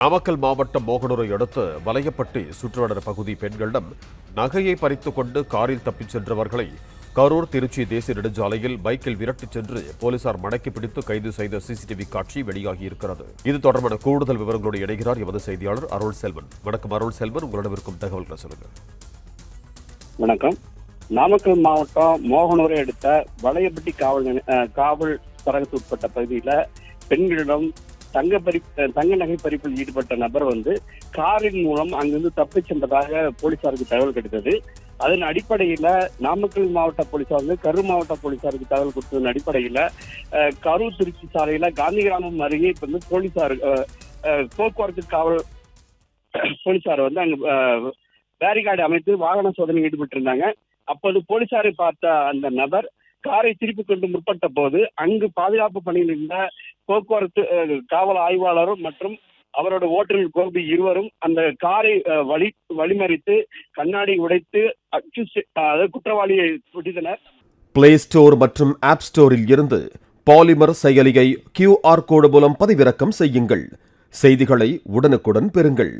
நாமக்கல் மாவட்டம் மோகனூரை அடுத்து வலையப்பட்டி சுற்றுவட்டார பகுதி பெண்களிடம் நகையை பறித்து கொண்டு காரில் தப்பிச் சென்றவர்களை கரூர் திருச்சி தேசிய நெடுஞ்சாலையில் பைக்கில் விரட்டிச் சென்று போலீசார் மடக்கி பிடித்து கைது செய்த சிசிடிவி காட்சி வெளியாகி இருக்கிறது இது தொடர்பான கூடுதல் விவரங்களோடு இணைகிறார் எமது செய்தியாளர் அருள் செல்வன். வணக்கம் அருள் செல்வன். உங்களிடம் இருக்கும் தகவல்களை சொல்லுங்க வணக்கம். நாமக்கல் மாவட்டம் மோகனூரை அடுத்த வளையப்பட்டி காவல் காவல் சரகத்து உட்பட்ட பகுதியில பெண்களிடம் தங்க பறி தங்க நகை பறிப்பில் ஈடுபட்ட நபர் வந்து காரின் மூலம் அங்கிருந்து தப்பிச் சென்றதாக போலீசாருக்கு தகவல் கிடைத்தது. அதன் அடிப்படையில நாமக்கல் மாவட்ட போலீசார் வந்து கரூர் மாவட்ட போலீசாருக்கு தகவல் கொடுத்ததன் அடிப்படையில கரூர் திருச்சி சாலையில காந்தி கிராமம் அருகே இப்ப வந்து போலீசார் போக்குவரத்து காவல் போலீசார் வந்து அங்க பேரிகார்டு அமைத்து வாகன சோதனை ஈடுபட்டிருந்தாங்க. அப்போது போலீசாரை பார்த்த அந்த நபர் காரை திருப்பிக் கொண்டு முற்பட்ட போது அங்கு பாதுகாப்பு பணியில் இருந்த போக்குவரத்து காவல் ஆய்வாளரும் மற்றும் அவரோட ஓட்டுநர் கோபி இருவரும் அந்த காரை வழி வழிமறித்து கண்ணாடி உடைத்து அச்சு அதாவது குற்றவாளியை பிடித்தனர் பிளே ஸ்டோர் மற்றும் ஆப் ஸ்டோரில் இருந்து பாலிமர் செயலியை கியூஆர் கோடு மூலம் பதிவிறக்கம் செய்யுங்கள். செய்திகளை உடனுக்குடன் பெறுங்கள்.